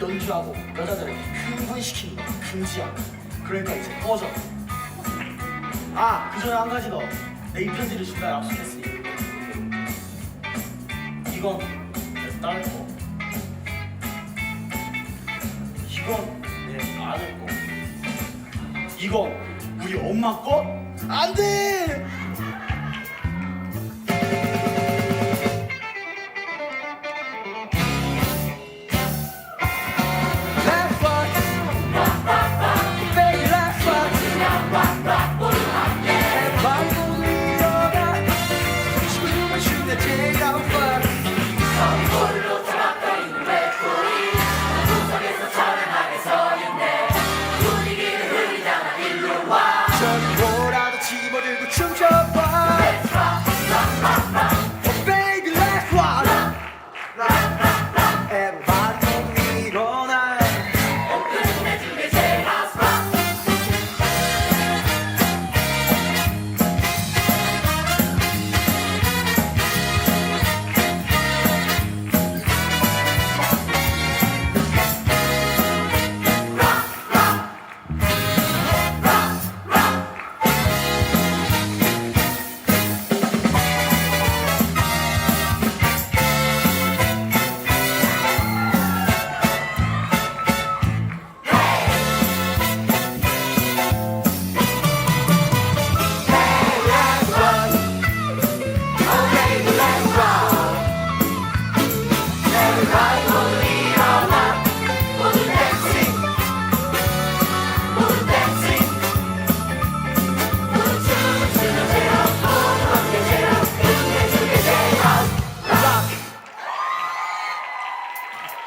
연주하고 여자들을 흥분시키는 거 금지야 그러니까 이제 꺼져. 아 그 전에 한 가지 더내 이 편지를 준다 약속했으니. 이건 내 딸 거. 이건 내 아들 거. 이건 우리 엄마 거? 안 돼!